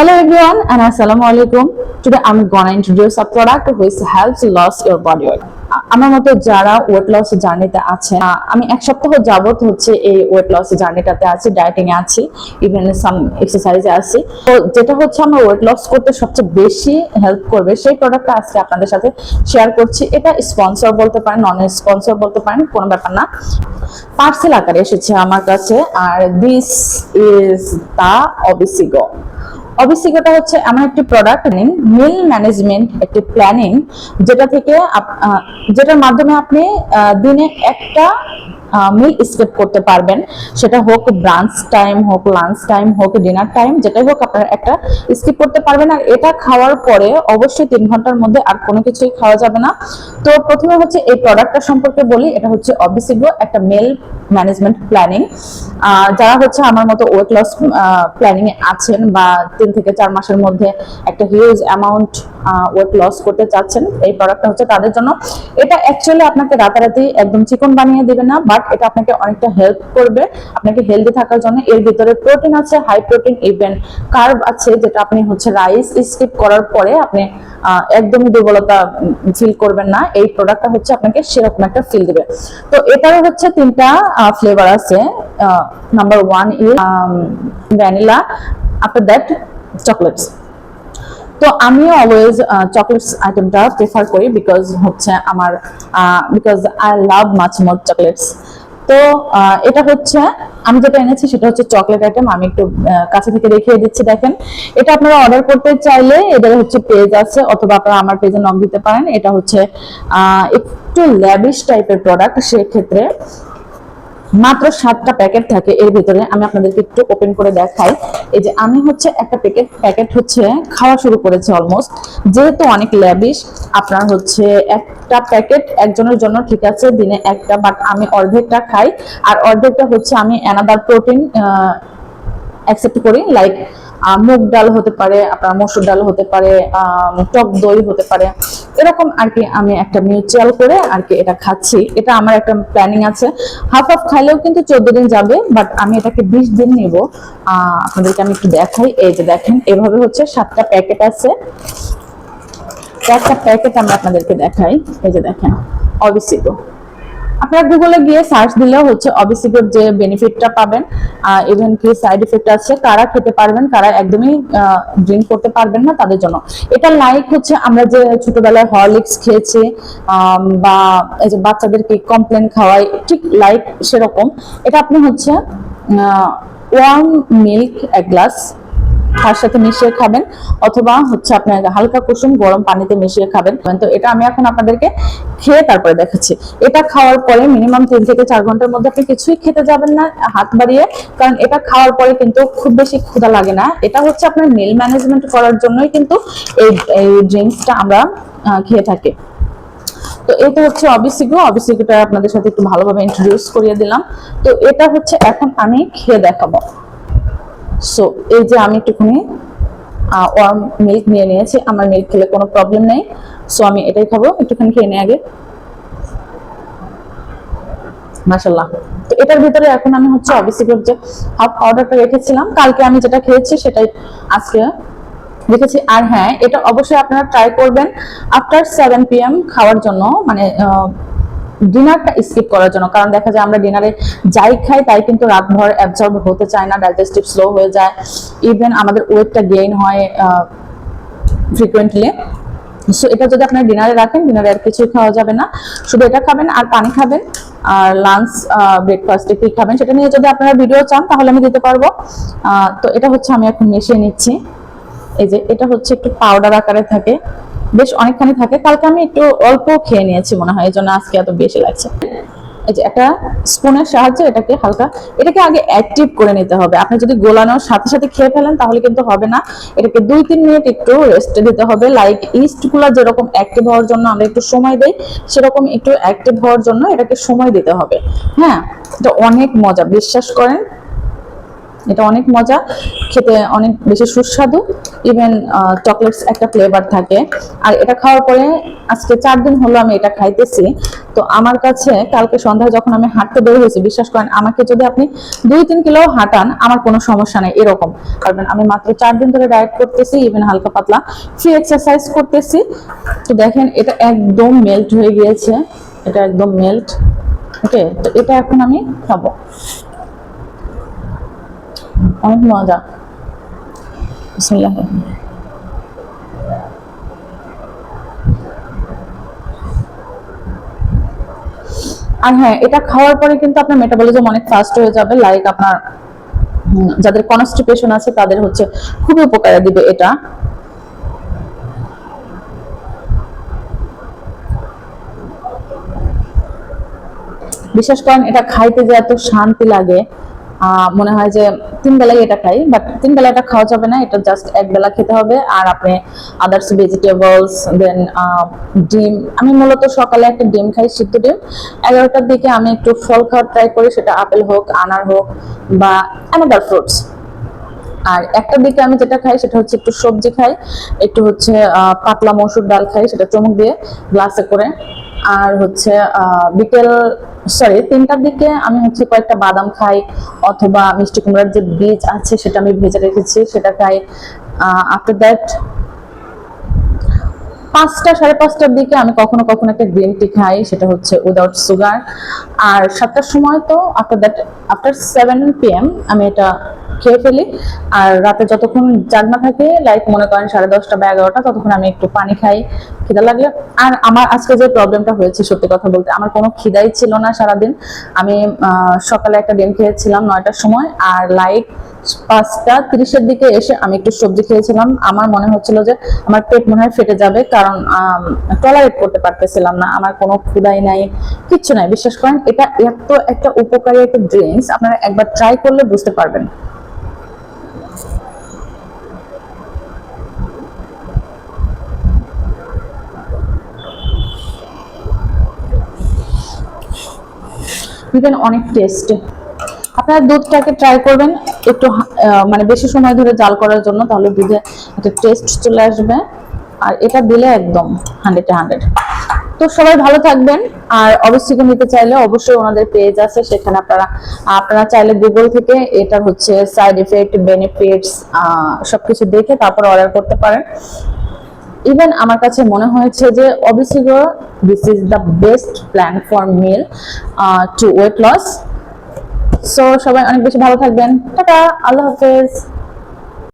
Hello, everyone, and assalamu alaikum. Today, I'm gonna introduce a product which helps lose your body weight. আমার মতো যারা weight loss জার্নিতে আছে আমি এক সপ্তাহ যাবত হচ্ছে এই ওয়েট লস জার্নিটাতে আছি ডায়েটিং এ আছি ইভেন সাম এক্সারসাইজে আছি তো যেটা হচ্ছে, আমার ওয়েট লস করতে সবচেয়ে বেশি হেল্প করবে, সেই প্রোডাক্টটা আজকে আপনাদের সাথে শেয়ার করছি এটা স্পন্সর বলতে পারেন নন স্পন্সর বলতে পারেন, কোনো ব্যাপার না পার্সেল আকারে এসেছে আমার কাছে, আর দিস ইজ দা অবিসিগো অবিসিগোটা হচ্ছে এমন একটি প্রোডাক্ট নিন মিল ম্যানেজমেন্ট একটি প্ল্যানিং যেটা থেকে যেটার মাধ্যমে আপনি দিনে একটা মিল স্কিপ করতে পারবেন। সেটা হোক ব্রাঞ্চ টাইম হোক লাঞ্চ টাইম হোক ডিনার টাইম যেটাই হোক আপনারা একটা স্কিপ করতে পারবেন। আর এটা খাওয়ার পরে অবশ্যই তিন ঘণ্টার মধ্যে আর কোনো কিছুই খাওয়া যাবে না। তো প্রথমে হচ্ছে এই প্রোডাক্টটা সম্পর্কে বলি, এটা হচ্ছে অবিসিগো একটা মেল ম্যানেজমেন্ট প্ল্যানিং যারা হচ্ছে আমার মতো ওয়েট লস প্ল্যানিং এ আছেন বা তিন থেকে চার মাসের মধ্যে একটা হিউজ অ্যামাউন্ট ওয়েট লস করতে চাচ্ছেন, এই প্রোডাক্টটা হচ্ছে তাদের জন্য। এটা অ্যাকচুয়ালি আপনাকে রাতারাতি একদম চিকন বানিয়ে দেবে না বাট এটা আপনাকে অনেকটা হেল্প করবে। আপনাকে হেলদি থাকার জন্য। এর ভিতরে প্রোটিন আছে হাই প্রোটিন ইভেন কার্ব আছে, যেটা আপনি হচ্ছে রাইস স্কিপ করার পরে আপনি একদমই দুর্বলতা ফিল করবেন না। এই প্রোডাক্টটা হচ্ছে আপনাকে সেরকম একটা ফিল দেবে। তো এটারও হচ্ছে তিনটা ফ্লেভার আছে। Number one is vanilla after that chocolates তো আমি অলওয়েজ চকলেটস আইটেমটা প্রেফার করি বিকজ হচ্ছে আমার because I love much more chocolates তো এটা হচ্ছে, আমি যেটা এনেছি সেটা হচ্ছে চকলেট আইটেম আমি একটু কাছে থেকে দেখিয়ে দিচ্ছি, দেখেন। এটা আপনারা অর্ডার করতে চাইলে এদের হচ্ছে পেজ আছে, অথবা আপনারা আমার পেজে নক দিতে পারেন। এটা হচ্ছে একটু ল্যাবিশ টাইপের প্রোডাক্ট সেক্ষেত্রে মাত্র সাতটা প্যাকেট থাকে, এর ভিতরে আমি আপনাদেরকে একটু ওপেন করে দেখাই। এই যে আমি হচ্ছে একটা প্যাকেট প্যাকেট হচ্ছে খাওয়া শুরু করেছি অলমোস্ট যেহেতু অনেক ল্যাবিশ আপনার হচ্ছে একটা প্যাকেট একজনের জন্য ঠিক আছে, দিনে একটা বাট আমি অর্ধেকটা খাই। আর অর্ধেকটা হচ্ছে আমি অ্যানাদার প্রোটিন অ্যাকসেপ্ট করি লাইক মুগ ডাল হতে পারে, আপনার মসুর ডাল হতে পারে টক দই হতে পারে। এরকম আর কি আমি একটা মিউচুয়াল করে আর কি এটা খাচ্ছি। এটা আমার একটা প্ল্যানিং আছে। হাফ হাফ খাইলেও কিন্তু চোদ্দ দিন যাবে বাট আমি এটাকে বিশ দিন নেব। আপনাদেরকে আমি একটু দেখাই। এই যে দেখেন, এভাবে হচ্ছে সাতটা প্যাকেট আছে। একটা প্যাকেট আমরা আপনাদেরকে দেখাই। এই যে দেখেন অবিসিগো আপনারা গুগলে গিয়ে সার্চ দিলেও হচ্ছে অবিসিগোর যে বেনিফিটটা পাবেন। ইভেন কি সাইড ইফেক্ট আছে, কারা খেতে পারবেন, কারা একদমই ড্রিঙ্ক করতে পারবেন না তাদের জন্য। এটা লাইক হচ্ছে আমরা যে ছোটবেলায় হরলিক্স খেয়েছি বা এই যে বাচ্চাদেরকে কমপ্লেন খাওয়াই, ঠিক লাইক সেরকম। এটা আপনি হচ্ছে ওয়ার্ম মিল্ক এক গ্লাস তার সাথে মিশিয়ে খাবেন, অথবা হচ্ছে আপনার হালকা কুসুম গরম পানিতে মিশিয়ে খাবেন। তো এটা আমি এখন আপনাদেরকে খেয়ে তারপরে দেখাচ্ছি। এটা খাওয়ার পরে মিনিমাম তিন থেকে চার ঘণ্টার মধ্যে আপনি কিছুই খেতে যাবেন না, হাত বাড়িয়ে, কারণ এটা খাওয়ার পরে কিন্তু খুব বেশি ক্ষুধা লাগে না। এটা হচ্ছে আপনার মিল ম্যানেজমেন্ট করার জন্যই কিন্তু এই এই ড্রিঙ্কসটা আমরা খেয়ে থাকি। তো এটা হচ্ছে অবিসিগো। অবিসিগোটা আপনাদের সাথে একটু ভালোভাবে ইন্ট্রোডিউস করিয়ে দিলাম। তো এটা হচ্ছে এখন আমি খেয়ে দেখাবো। সো এই যে আমি একটুখানি ওয়ার্ম মিল্ক নিয়ে নিয়েছি, আমার মিল্ক খেলে কোনো প্রবলেম নেই। সো আমি এটাই খাব, একটুখানি খেয়ে নিই আগে। মাশাল্লাহ তো এটার ভিতরে এখন আমি হচ্ছে অবিসিগোর যে হাফ পাউডারটা রেখেছিলাম, কালকে আমি যেটা খেয়েছি সেটাই আজকে দেখেছি আর হ্যাঁ এটা অবশ্যই আপনারা ট্রাই করবেন আফটার সেভেন পিএম খাওয়ার জন্য মানে ডিনারটা স্কিপ করার জন্য, কারণ দেখা যায় আমরা ডিনারে যাই খাই, তাই কিন্তু রাত রাতভর অ্যাবজর্ব হতে চায় না ডাইজেস্টিভ স্লো হয়ে যায়। ইভেন আমাদের ওয়েটটা গেইন হয় ফ্রিকুয়েন্টলি সো এটা যদি আপনার ডিনারে রাখেন ডিনারে আর কিছুই খাওয়া যাবে না। শুধু এটা খাবেন আর পানি খাবেন, আর লাঞ্চ ব্রেকফাস্টে কি খাবেন। সেটা নিয়ে যদি আপনারা ভিডিও চান, তাহলে আমি দিতে পারব। তো এটা হচ্ছে আমি এখন মিশিয়ে নিচ্ছি। এই যে, এটা হচ্ছে একটু পাউডার আকারে থাকে। বেশ অনেকখানি থাকে। কালকে আমি একটু অল্প খেয়ে নিয়েছি মনে হয় এই জন্য আজকে এত বেশি লাগছে। এই যে একটা স্পুনের সাহায্যে এটাকে হালকা, এটাকে আগে অ্যাক্টিভ করে নিতে হবে। আপনি যদি গোলানোর সাথে সাথে খেয়ে ফেলেন, তাহলে কিন্তু হবে না। এটাকে দুই তিন মিনিট একটু রেস্টে দিতে হবে। লাইক ইস্টগুলা যেরকম অ্যাক্টিভ হওয়ার জন্য আমরা একটু সময় দেই, সেরকম একটু অ্যাক্টিভ হওয়ার জন্য এটাকে সময় দিতে হবে। হ্যাঁ এটা অনেক মজা, বিশ্বাস করেন। এটা অনেক মজা, খেতে অনেক বেশি সুস্বাদু ইভেন চকলেটস একটা ফ্লেভার থাকে। আর এটা খাওয়ার পরে আজকে চার দিন হলো আমি এটা খাইতেছি। তো আমার কাছে কালকে সন্ধ্যায় যখন আমি হাঁটতে বের হয়েছি, বিশ্বাস করেন, আমাকে যদি আপনি দুই তিন কিলো হাঁটান, আমার কোনো সমস্যা নেই, এরকম। কারণ আমি মাত্র চার দিন ধরে ডায়েট করতেছি ইভেন হালকা পাতলা। ফ্রি এক্সারসাইজ করতেছি। তো দেখেন, এটা একদম মেল্ট হয়ে গিয়েছে। এটা একদম মেল্ট ওকে তো এটা এখন আমি খাব। অনেক মজা। বিসমিল্লাহ। আর হ্যাঁ এটা খাওয়ার পরে কিন্তু আপনার মেটাবলিজম অনেক ফাস্ট হয়ে যাবে লাইক আপনার যাদের কনস্টিপেশন আছে তাদের হচ্ছে খুবই উপকারে দিবে এটা। বিশেষ করেন, এটা খাইতে যে এত শান্তি লাগে মনে হয় যে তিন বেলায় এটা খাই বাট তিন বেলা এটা খাওয়া যাবে না, এটা জাস্ট এক বেলা খেতে হবে। আর আপনি আদার্স ভেজিটেবলস দেন ডিম, আমি মূলত সকালে একটা ডিম খাই, সিদ্ধ ডিম। এগারোটার দিকে আমি একটু ফল খাওয়ার ট্রাই করি, সেটা আপেল হোক, আনার হোক, বা অ্যানাদার ফ্রুটস আর একটা দিকে আমি যেটা খাই, সেটা হচ্ছে একটু সবজি খাই, একটু হচ্ছে পাতলা মসুর ডাল খাই, সেটা চমক দিয়ে গ্লাসে করে। আর হচ্ছে বিকেল সরি তিনটার দিকে আমি হচ্ছে কয়েকটা বাদাম খাই, অথবা মিষ্টি কুমড়ার যে বীজ আছে সেটা আমি ভেজে রেখেছি, সেটা খাই। আফটার দ্যাট পাঁচটা, সাড়ে পাঁচটার দিকে আমি কখনো কখনো একটা গ্রিন টি খাই, সেটা হচ্ছে উইদাউট সুগার আর সাতটার সময় তো after that after seven P M আমি এটা খেয়ে ফেলি। আর রাতে যতক্ষণ জাগনা থাকে লাইক মনে করেন সাড়ে দশটা বা এগারোটা, ততক্ষণ আমি একটু পানি খাই, খিদা লাগলে। আর আমার আজকে যে প্রবলেমটা হয়েছে, সত্যি কথা বলতে, আমার কোনো খিদাই ছিল না সারাদিন। আমি সকালে একটা ডিম খেয়েছিলাম নয়টার সময়, আর লাইক পাঁচটা তিরিশের দিকে এসে আমি একটু সবজি খেয়েছিলাম। আমার মনে হচ্ছিল যে আমার পেট মনে হয় ফেটে যাবে, কারণ টলারেট করতে পারতেছিলাম না। আমার কোনো ক্ষুদাই নাই, কিচ্ছু নাই। বিশ্বাস করেন, এটা এত একটা উপকারী একটা ড্রিঙ্কস আপনারা একবার ট্রাই করলে বুঝতে পারবেন। ইভেন অনেক টেস্ট আপনারা দুধটাকে ট্রাই করবেন, একটু মানে বেশি সময় ধরে জাল করার জন্য, তাহলে দুধে একটা টেস্ট চলে আসবে। আর এটা দিলে একদম হান্ড্রেডে হান্ড্রেড তো সবাই ভালো থাকবেন, আর অবশ্যই নিতে চাইলে অবশ্যই ওনাদের পেজ আছে, সেখানে আপনারা আপনারা চাইলে গুগল থেকে এটা হচ্ছে সাইড এফেক্ট বেনিফিটস সবকিছু দেখে তারপর অর্ডার করতে পারেন। ইভেন আমার কাছে মনে হয়েছে যে অবশ্যই this is the best plan for meal to weight loss so সবাই অনেক বেশি ভালো থাকবেন। টাটা, আল্লাহ হাফেজ।